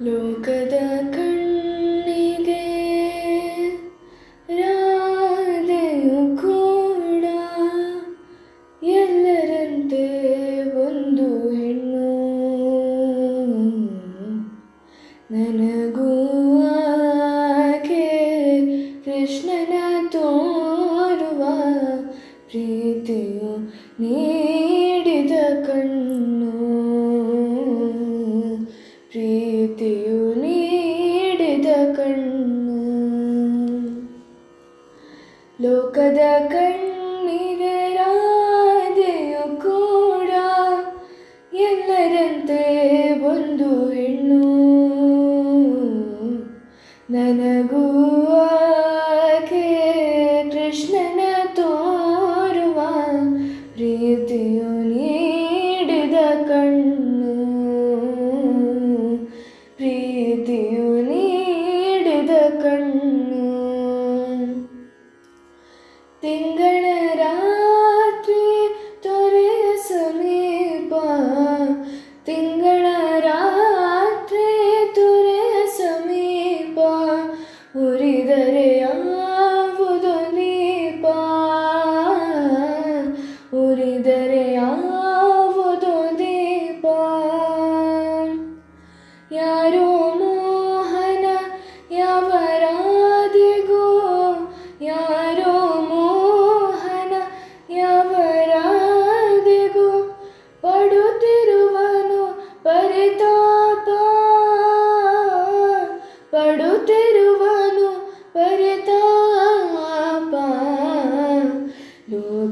ಲೋಕದ ಕಣ್ಣಿಗೆ ಲೋಕದ ಕಣ್ಣಿಗೆ ರಾಧೆಯು ಕೂಡ ಎಲ್ಲರಂತೆ ಒಂದು ಹೆಣ್ಣು ನನಗೂ ಆಕೆ ಕೃಷ್ಣನ ತೋರುವ ಪ್ರೀತಿಯು ನೀಡಿದ ಕಣ್ಣು ಪ್ರೀತಿಯು ನೀಡಿದ ಕಣ್ಣು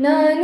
ನಾನು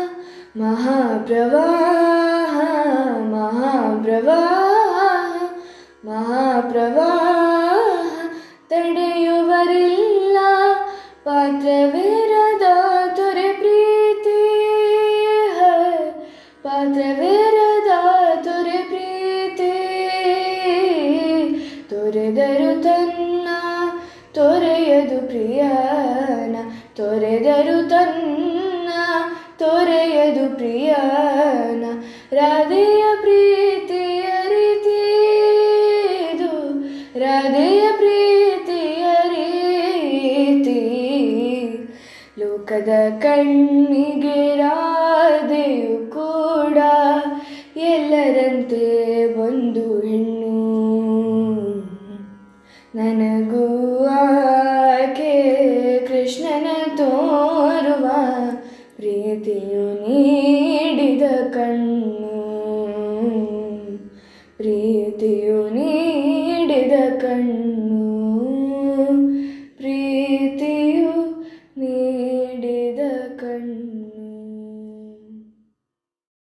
ಮಹಾಪ್ರವಾಹ ಮಹಾಪ್ರವಾಹ ಮಹಾಪ್ರವಾಹ ತಡೆಯುವರಿಲ್ಲ. ಪಾತ್ರವಿರದ ತೊರೆ ಪ್ರೀತಿ. ಪಾತ್ರವಿರದ ತೊರೆ ಪ್ರೀತಿ. ತೊರೆದರು ತನ್ನ, ತೊರೆಯದು ಪ್ರಿಯನ, ತೊರೆದರು ತನ್ನ. ತೊರೆಯದು ಪ್ರಿಯನ ರಾಧೆಯ ಪ್ರೀತಿಯ ರೀತಿದು ರಾಧೆಯ ಪ್ರೀತಿಯ ರೀತಿ. ಲೋಕದ ಕಣ್ಣಿಗೆ ರಾಧೆಯು ಕೂಡ ಎಲ್ಲರಂತೆ ಒಂದು ಹೆಣ್ಣು. ನನಗೂ ಪ್ರೀತಿಯು ನೀಡಿದ